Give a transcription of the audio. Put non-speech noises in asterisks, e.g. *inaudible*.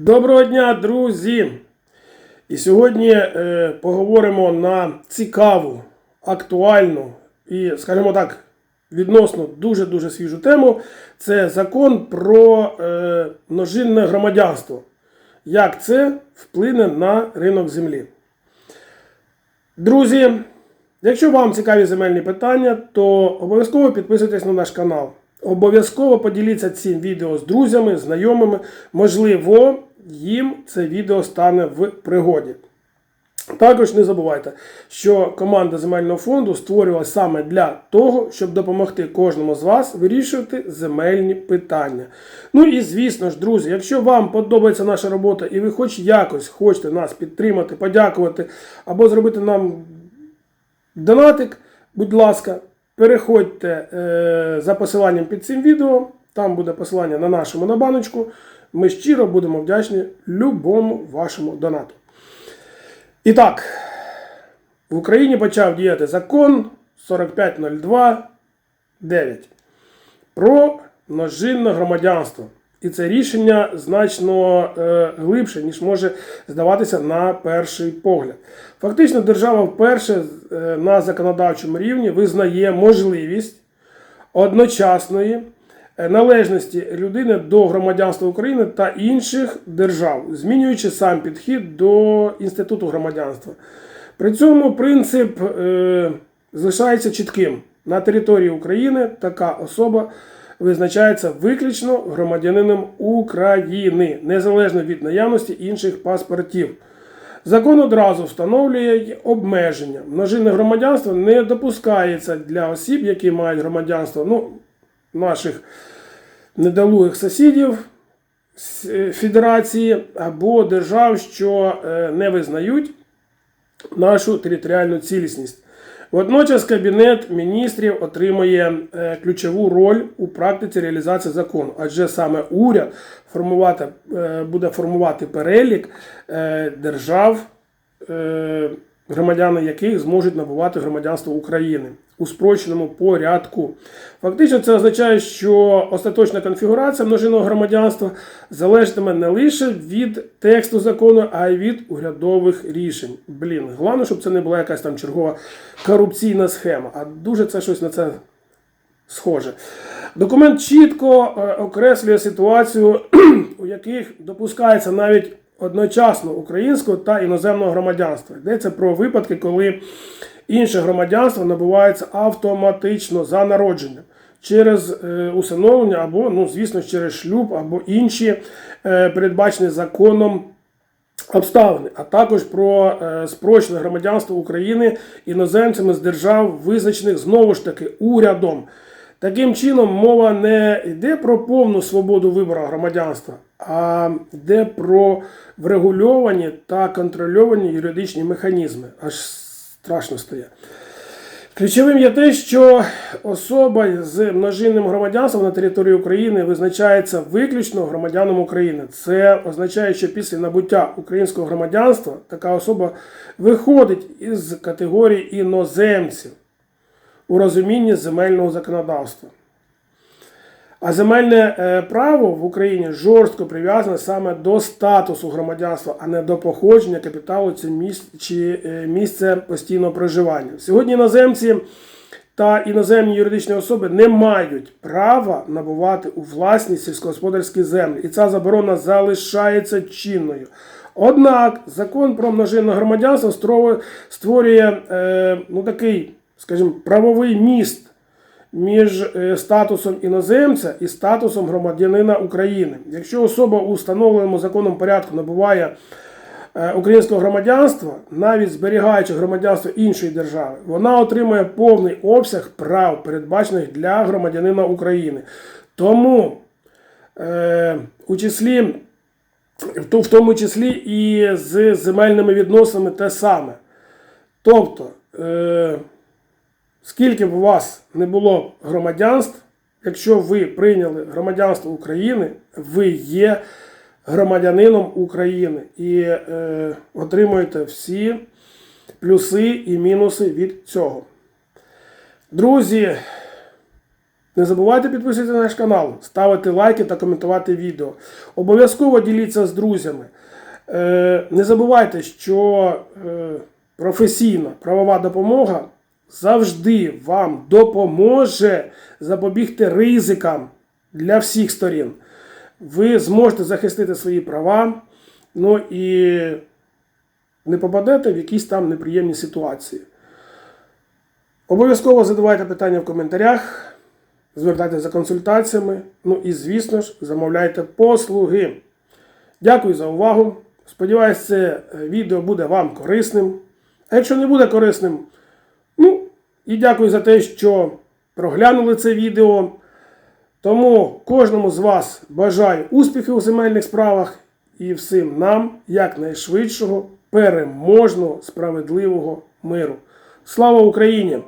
Доброго дня, друзі! І сьогодні е, поговоримо на цікаву, актуальну і, скажімо так, відносно дуже-дуже свіжу тему. Це закон про е, множинне громадянство. Як це вплине на ринок землі? Друзі, якщо вам цікаві земельні питання, то обов'язково підписуйтесь на наш канал. Обов'язково поділіться цим відео з друзями, знайомими. Можливо, їм це відео стане в пригоді. Також не забувайте, що команда земельного фонду створювалася саме для того, щоб допомогти кожному з вас вирішувати земельні питання. Ну і звісно ж, друзі, якщо вам подобається наша робота і ви хоч якось хочете нас підтримати, подякувати або зробити нам донатик, будь ласка, переходьте е, за посиланням під цим відео. Там буде посилання на нашу монобаночку. Ми щиро будемо вдячні любому вашому донату. І так, в Україні почав діяти закон 4502.9 про множинне громадянство. І це рішення значно е, глибше, ніж може здаватися на перший погляд. Фактично, держава вперше е, на законодавчому рівні визнає можливість одночасної належності людини до громадянства України та інших держав, змінюючи сам підхід до інституту громадянства. При цьому принцип е, залишається чітким. На території України така особа визначається виключно громадянином України, незалежно від наявності інших паспортів. Закон одразу встановлює обмеження. Множинне громадянство не допускається для осіб, які мають громадянство ну, наших недолугих сусідів е, Федерації або держав, що е, не визнають нашу територіальну цілісність. Водночас Кабінет міністрів отримує е, ключову роль у практиці реалізації закону, адже саме уряд формувати, буде формувати перелік держав, громадяни яких зможуть набувати громадянство України у спрощеному порядку. Фактично, це означає, що остаточна конфігурація множинного громадянства залежатиме не лише від тексту закону, а й від урядових рішень. Блін, головне, щоб це не була якась там чергова корупційна схема, а дуже це щось на це схоже. Документ чітко е, окреслює ситуацію, *clears throat* у яких допускається навіть одночасно українського та іноземного громадянства. Йдеться про випадки, коли інше громадянство набувається автоматично за народженням. Через е, усиновлення або, ну, звісно, через шлюб, або інші е, передбачені законом обставини, а також про е, спрощене громадянство України іноземцями з держав, визначених знову ж таки урядом. Таким чином, мова не йде про повну свободу вибору громадянства, а йде про врегульовані та контрольовані юридичні механізми. Аж страшно стає. Ключовим є те, що особа з множинним громадянством на території України визначається виключно громадяном України. Це означає, що після набуття українського громадянства така особа виходить із категорії іноземців у розумінні земельного законодавства. А земельне е, право в Україні жорстко прив'язане саме до статусу громадянства, а не до походження капіталу чи е, місця постійного проживання. Сьогодні іноземці та іноземні юридичні особи не мають права набувати у власність сільськогосподарські землі, і ця заборона залишається чинною. Однак закон про множинне громадянство створює е, ну, такий, скажімо, правовий міст між е, статусом іноземця і статусом громадянина України. Якщо особа у встановленому законом порядку набуває е, українського громадянства, навіть зберігаючи громадянство іншої держави, вона отримує повний обсяг прав, передбачених для громадянина України. Тому е, у числі, в тому числі і з земельними відносинами те саме. Тобто, е, скільки б у вас не було громадянств, якщо ви прийняли громадянство України, ви є громадянином України і е, отримуєте всі плюси і мінуси від цього. Друзі, Не забувайте підписуватися на наш канал, ставити лайки та коментувати відео. Обов'язково діліться з друзями. Е, Не забувайте, що е, професійна правова допомога завжди вам допоможе запобігти ризикам для всіх сторін. Ви зможете захистити свої права, ну і не попадете в якісь там неприємні ситуації. Обов'язково задавайте питання в коментарях, звертайтеся за консультаціями. Ну і, звісно ж, замовляйте послуги. Дякую за увагу. Сподіваюсь, це відео буде вам корисним. А якщо не буде корисним, і дякую за те, що проглянули це відео. Тому кожному з вас бажаю успіхів у земельних справах і всім нам якнайшвидшого, переможного, справедливого миру. Слава Україні!